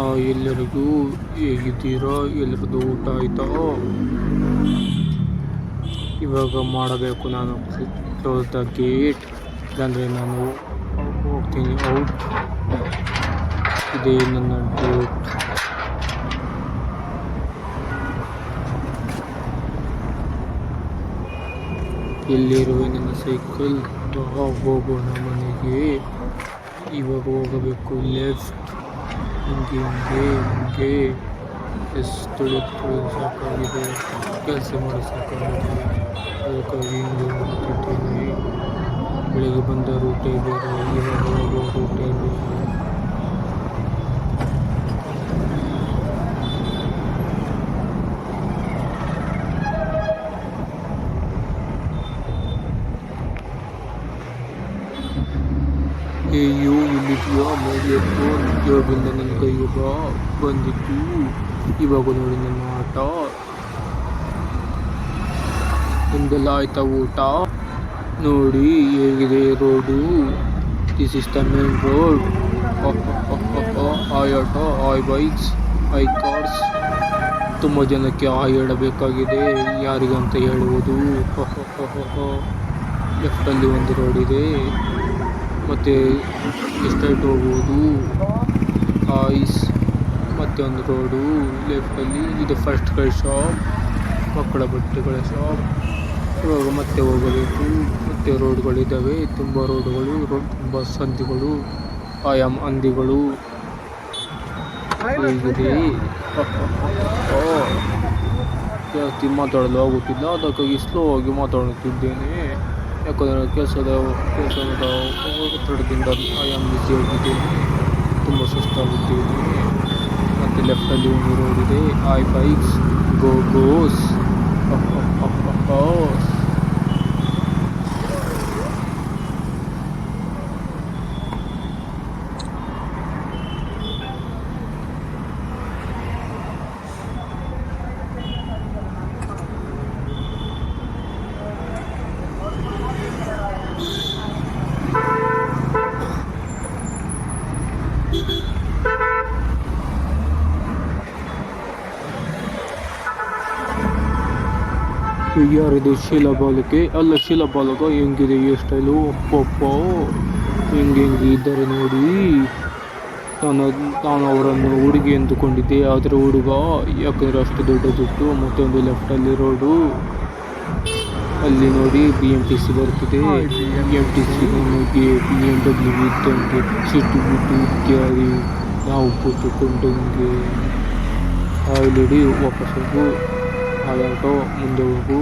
ಎಲ್ಲರಿಗೂ ಹೇಗಿದ್ದೀರಾ ಎಲ್ಲರದ್ದು ಊಟ ಆಯ್ತಾ? ಇವಾಗ ಮಾಡಬೇಕು ನಾನು. Close the gate. ಇಲ್ಲಾಂದರೆ ನಾನು ಹೋಗ್ತೀನಿ. ಔಟ್. ಇದೇ ನನ್ನ ಡೇಟ್ ಎಲ್ಲಿರುವ ನನ್ನ ಸೈಕಲ್? ಹೋಗೋಣ ಮನೆಗೆ. ಇವಾಗ ಹೋಗಬೇಕು. ಲೆಫ್ಟ್. ಹಿಂಗೆ ಹಿಂಗೆ ಹಿಂಗೆ ಎಷ್ಟು ತೊಳೆದು ತೊಳೆದು ಸಾಕಾಗಿದೆ ಕೆಲಸ ಮಾಡಿ ಸಾಕಾಗಿದೆ ಅದಕ್ಕಾಗಿ ಹಿಂಗೆ ಹೋಗ್ತಿದ್ದೀನಿ ಬೆಳಿಗ್ಗೆ ಬಂದ ರೂಟೇ ಬೇರೆ ಇವಾಗ ಹೋಗೋ ರೂಟೇ ಬೇರೆ ಇಲ್ಲಿದೆಯಾ ಮೇಲೆ ಫೋನ್ ನನ್ನ ಕೈಗೆ ಬಂದಿತ್ತು ಇವಾಗ ನೋಡಿ ನನ್ನ ಆಟ. ನಿಮ್ದೆಲ್ಲ ಆಯ್ತಾ ಊಟ? ನೋಡಿ ಹೇಗಿದೆ road. This is the main road hi auto hi bikes hi cars ತುಂಬ ಜನಕ್ಕೆ ಆ ಹೇಳಬೇಕಾಗಿದೆ. ಯಾರಿಗಂತ ಹೇಳುವುದು? ಲೆಫ್ಟಲ್ಲಿ ಒಂದು ರೋಡ್ ಇದೆ. ಮತ್ತು ಎಸ್ಟೇಟ್ ಹೋಗುವುದು ಐಸ್ ಮತ್ತೆ ಒಂದು ರೋಡು ಲೆಫ್ಟಲ್ಲಿ ಇದು ಫಸ್ಟ್ ಕೈ ಶಾಪ್ ಮಕ್ಕಳ ಬಟ್ಟೆಗಳ ಶಾಪ್ ಇವಾಗ ಮತ್ತೆ ಹೋಗಬೇಕು. ಮತ್ತೆ ರೋಡ್ಗಳಿದ್ದಾವೆ. ತುಂಬ ರೋಡ್ಗಳು ರೋಡ್ ತುಂಬ ಸಂದಿಗಳು ಆಯಾಮ್ ಹಂದಿಗಳು ಹೇಗಿದೆ. ಜಾಸ್ತಿ ಮಾತಾಡಲು ಆಗುತ್ತಿಲ್ಲ. ಅದಕ್ಕಾಗಿ ಸ್ಲೋ ಆಗಿ ಮಾತಾಡುತ್ತಿದ್ದೇನೆ. ಯಾಕಂದರೆ ಕೆಲಸದ ಕೆಲಸದ ಒತ್ತಡದಿಂದ ಆಮ್ ಬಿಸಿ ಹೋಗಿದೆ ತುಂಬ ಸುಸ್ತಾಗಿದ್ದೇನೆ ಮತ್ತು ಲೆಫ್ಟಲ್ಲಿ ಒಂದು ರೋಡ್ ಇದೆ. ಐ ಬೈಕ್ಸ್ ಗೋ ಗೋಸ್ ಯಾರಿದು ಶಿಲಾಬಾಲಿಕೆ ಅಲ್ಲ ಶಿಲಾಬಾಲಕ ಹೆಂಗಿದೆ ಈ ಸ್ಟೈಲು ಪಪ್ಪ ಹೆಂಗೆ ಹೆಂಗೆ ಇದ್ದಾರೆ ನೋಡಿ ನಾನು ನಾನು ಅವರನ್ನು ಹುಡುಗಿ ಎಂದುಕೊಂಡಿದ್ದೆ ಆದರೆ ಹುಡುಗ ಯಾಕಂದರೆ ಅಷ್ಟು ದೊಡ್ಡ ಜುಟ್ಟು ಮತ್ತೊಂದು ಲೆಫ್ಟಲ್ಲಿ ರೋಡು ಅಲ್ಲಿ ನೋಡಿ ಬಿ ಎಂ ಟಿ ಸಿ ಬರ್ತಿದೆ ಬಿ ಎಂ ಟಿ ಸಿ ನಮಗೆ ಬಿ ಎಂ ಡಬ್ಲ್ಯೂ ಇದ್ದಂಗೆ ಸಿಟ್ಟು ಬಿಟ್ಟು ಇತ್ಯಾದಿ ನಾವು ಕೂತುಕೊಂಡಂಗೆ ಆಲ್ರೆಡಿ ವಾಪಸ್ ಹೋಗು ಆಟೋ ಮುಂದೆ ಹೋಗು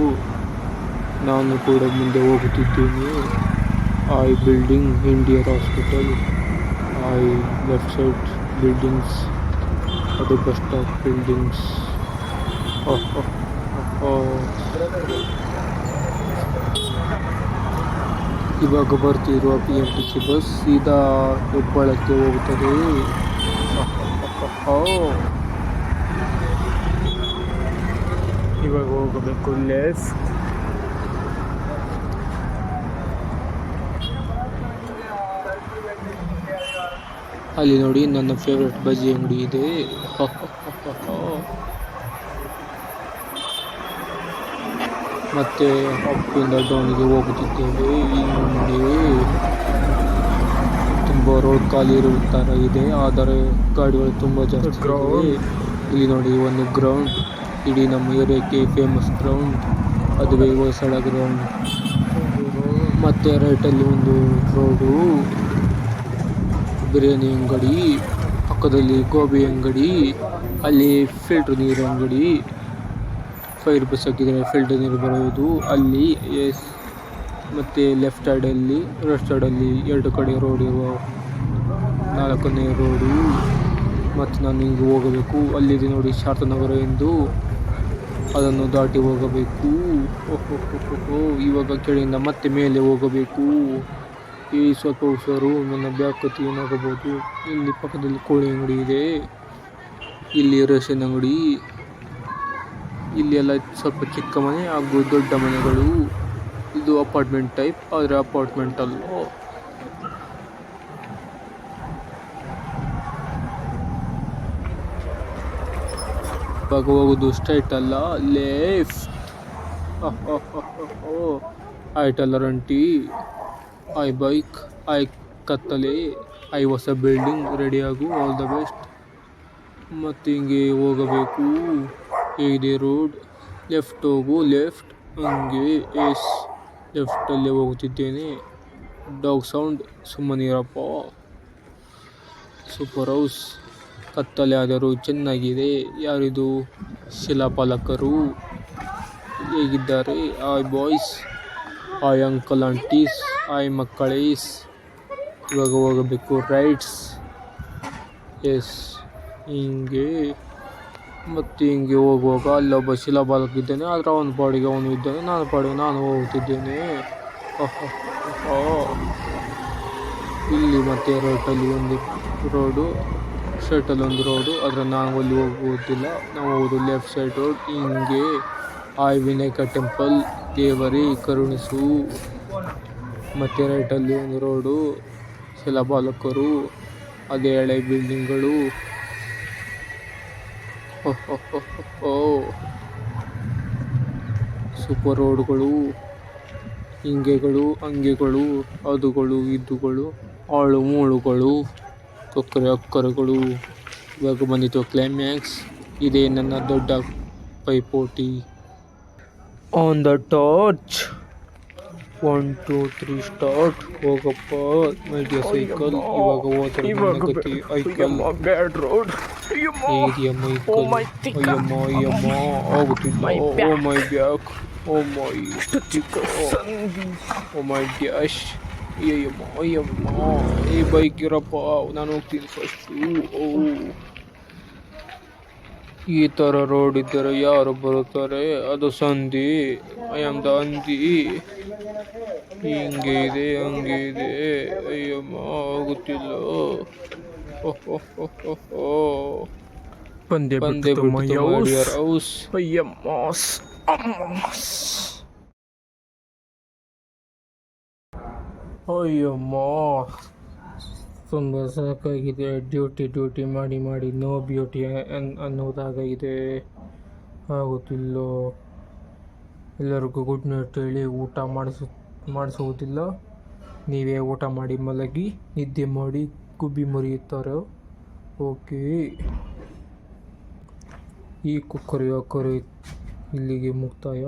ನಾನು ಕೂಡ ಮುಂದೆ ಹೋಗುತ್ತಿದ್ದೇನೆ. Hi building Indian hospital hi left side buildings ಅದು ಬಸ್ ಸ್ಟಾಪ್ ಬಿಲ್ಡಿಂಗ್ಸ್ ಇವಾಗ ಬರ್ತಿರುವ P M T C bus ಸೀದಾ ಹೆಬ್ಬಾಳಕ್ಕೆ ಹೋಗುತ್ತದೆ. ಇವಾಗ ಹೋಗಬೇಕು ಲೆಫ್ಟ್ ಅಲ್ಲಿ ನೋಡಿ ನನ್ನ ಫೇವ್ರೆಟ್ ಬಜ್ಜಿ ಅಂಗಡಿ ಇದೆ. ಮತ್ತೆ ಅಪ್ಪಿಂದ ಡೌನಿಗೆ ಹೋಗುತ್ತಿದ್ದೇವೆ ಈ ನೋಡಿ ತುಂಬ ರೋಡ್ ಖಾಲಿ ಇರುವ ಥರ ಇದೆ ಆದರೆ ಗಾಡಿಗಳು ತುಂಬ ಜಾಸ್ತಿ. ಇಲ್ಲಿ ನೋಡಿ ಒಂದು ಗ್ರೌಂಡ್ ಇಡೀ ನಮ್ಮ ಏರಿಯಾಕ್ಕೆ ಫೇಮಸ್ ಗ್ರೌಂಡ್ ಅದುವೇ ಹೊಯ್ಸಳ ಗ್ರೌಂಡ್ ಮತ್ತು ರೈಟಲ್ಲಿ ಒಂದು ರೋಡು ಬಿರಿಯಾನಿ ಅಂಗಡಿ, ಪಕ್ಕದಲ್ಲಿ ಗೋಬಿ ಅಂಗಡಿ, ಅಲ್ಲಿ ಫಿಲ್ಟ್ರ್ ನೀರು ಅಂಗಡಿ ಫೈರ್ ಬಸ್ ಹಾಕಿದರೆ ಫಿಲ್ಟರ್ ನೀರು ಬರೋದು. ಅಲ್ಲಿ ಎಸ್ ಮತ್ತು ಲೆಫ್ಟ್ ಸೈಡಲ್ಲಿ ರೈಟ್ ಸೈಡಲ್ಲಿ ಎರಡು ಕಡೆ ರೋಡ್ ಇರುವ ನಾಲ್ಕನೇ ರೋಡು ಮತ್ತು ನಾನು ಹಿಂಗೆ ಹೋಗಬೇಕು. ಅಲ್ಲಿದೆ ನೋಡಿ ಶಾರದಾನಗರ ಎಂದು ಅದನ್ನು ದಾಟಿ ಹೋಗಬೇಕು. ಓಹೋ ಇವಾಗ ಕೆಳಗಿಂದ ಮತ್ತೆ ಮೇಲೆ ಹೋಗಬೇಕು. ಈ ಸ್ವಲ್ಪ ಹುಷಾರು ನನ್ನ ಬ್ಯಾಗ್ ಏನಾಗಬಹುದು? ಇಲ್ಲಿ ಪಕ್ಕದಲ್ಲಿ ಕೋಳಿ ಅಂಗಡಿ ಇದೆ. ಇಲ್ಲಿ ರೇಷನ್ ಅಂಗಡಿ. ಇಲ್ಲಿ ಎಲ್ಲ ಸ್ವಲ್ಪ ಚಿಕ್ಕ ಮನೆ ಹಾಗೂ ದೊಡ್ಡ ಮನೆಗಳು. ಇದು ಅಪಾರ್ಟ್ಮೆಂಟ್ ಟೈಪ್, ಆದರೆ ಅಪಾರ್ಟ್ಮೆಂಟ್ ಅಲ್ಲ ಇವಾಗ ಹೋಗೋದು ಸ್ಟ್ರೈಟ್ ಅಲ್ಲ ಲೇಫ್ಟ್ ಐಟಲ್ಲ ರಂಟಿ. ಐ ಬೈಕ್, ಐ ಕತ್ತಲೆ, ಐ ಹೊಸ ಬಿಲ್ಡಿಂಗ್ ರೆಡಿಯಾಗು ಆಲ್ ದ ಬೆಸ್ಟ್ ಮತ್ತು ಹಿಂಗೆ ಹೋಗಬೇಕು. ಇದೆ ರೋಡ್ ಲೆಫ್ಟ್ ಹೋಗು ಲೆಫ್ಟ್ ಹಂಗೆ ಎಸ್ ಲೆಫ್ಟಲ್ಲೇ ಹೋಗುತ್ತಿದ್ದೇನೆ ಡಾಗ್ ಸೌಂಡ್ ಸುಮ್ಮನಿರಪ್ಪ. ಸೂಪರ್ ಹೌಸ್ ಕತ್ತಲೆ ಆದರೂ ಚೆನ್ನಾಗಿದೆ. ಯಾರಿದು ಶಿಲಾಪಾಲಕರು ಹೇಗಿದ್ದಾರೆ? Hi boys hi uncle aunties hi ಮಕ್ಕಳೀಸ್. ಇವಾಗ ಹೋಗಬೇಕು. ರೈಟ್ಸ್ ಎಸ್ ಹಿಂಗೆ. ಮತ್ತು ಹಿಂಗೆ ಹೋಗುವಾಗ ಅಲ್ಲೊಬ್ಬ ಶಿಲಾಬಾಲಕ ಇದ್ದಾನೆ. ಆದರೆ ಅವನ ಪಾಡಿಗೆ ಅವನು ಇದ್ದಾನೆ. ನಾನು ಪಾಡಿಗೆ ನಾನು ಹೋಗುತ್ತಿದ್ದೇನೆ ಇಲ್ಲಿ ಮತ್ತೆ ರೋಟಲ್ಲಿ ಒಂದು ರೋಡು ಸ್ಟ್ರೈಟಲ್ಲಿ ಒಂದು ರೋಡು ಆದರೆ ನಾವು ಅಲ್ಲಿ ಹೋಗುವುದಿಲ್ಲ ನಾವು ಹೋದ ಲೆಫ್ಟ್ ಸೈಡ್ ರೋಡ್ ಹಿಂಗೆ ಆಯ್ ವಿನಾಯಕ ಟೆಂಪಲ್ ದೇವರಿ ಕರುಣಿಸು ಮತ್ತು ರೈಟಲ್ಲಿ ಒಂದು ರೋಡು ಶಿಲಾಬಾಲಕರು ಅದೇ ಹಳೆ ಬಿಲ್ಡಿಂಗ್ಗಳು ಓ ಸೂಪರ್ ರೋಡ್ಗಳು ಹಿಂಗೆಗಳು, ಅಂಗೆಗಳು, ಅದುಗಳು, ಇದುಗಳು, ಆಳು ಮೂಳುಗಳು. ಕೊಕ್ಕರೆ ಅಕ್ಕರೆಗಳು ಇವಾಗ ಬಂದಿತ್ತು ಕ್ಲೈಮ್ಯಾಕ್ಸ್ ಇದೇ ನನ್ನ ದೊಡ್ಡ ಪೈಪೋಟಿ. On the torch one two three start ಹೋಗಪ್ಪ ಮೈಡಿಯ ಸೈಕಲ್ ಇವಾಗ ಹೋದ್ರೆ ಐಕಲ್ ಬ್ಯಾಡ್ ರೋಡ್ ಏರಿಯ ಐಕಲ್ ಅಯ್ಯಮ್ಮ ಅಯ್ಯಮ್ಮ. ಆಗುತ್ತಿಲ್ಲ. ಓ ಮೈ ಬ್ಯಾಕ್ ಓ ಮೈ ಚಿಕ್ಕ ಓ ಮೈ ಡ್ಯಾಶ್ ಅಯ್ಯಮ್ಮ ಅಯ್ಯಮ್ಮ ಈ ಬೈಕ್ ಇರಪ್ಪ ನಾನು ಹೋಗ್ತೀನಿ ಫಸ್ಟು ಓ ಈ ಥರ ರೋಡ್ ಇದ್ದರೆ ಯಾರು ಬರುತ್ತಾರೆ ಅದು ಸಂಧಿ ಐ ಆಮ್ ದ ಅಂದಿ ಹಿಂಗೆ ಇದೆ ಹಂಗೆ ಇದೆ ಅಯ್ಯಮ್ಮ ಆಗುತ್ತಿಲ್ಲ ಬಂದೆ ಬಂದೆ ಹೌಸ್ ಮಾಡಿಯರ್ ಅಯ್ಯಮ್ಮ ತುಂಬ ಸಾಕಾಗಿದೆ. ಡ್ಯೂಟಿ ಡ್ಯೂಟಿ ಮಾಡಿ ಮಾಡಿ, ನೋ ಬ್ಯೂಟಿ ಅನ್ನೋದಾಗಿದೆ ಆಗುತ್ತಿಲ್ಲೋ. ಎಲ್ಲರಿಗೂ ಗುಡ್ ನೈಟ್ ಹೇಳಿ ಊಟ ಮಾಡಿಸು, ಮಾಡಿಸುವುದಿಲ್ಲ. ನೀವೇ ಊಟ ಮಾಡಿ ಮಲಗಿ, ನಿದ್ದೆ ಮಾಡಿ ಗುಬ್ಬಿ ಮುರಿಯುತ್ತಾರೆ. ಓಕೆ. ಈ ಕುಕ್ಕರಿ ಅಕ್ಕರಿ ಇಲ್ಲಿಗೆ ಮುಕ್ತಾಯ?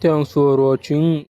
Thanks for watching.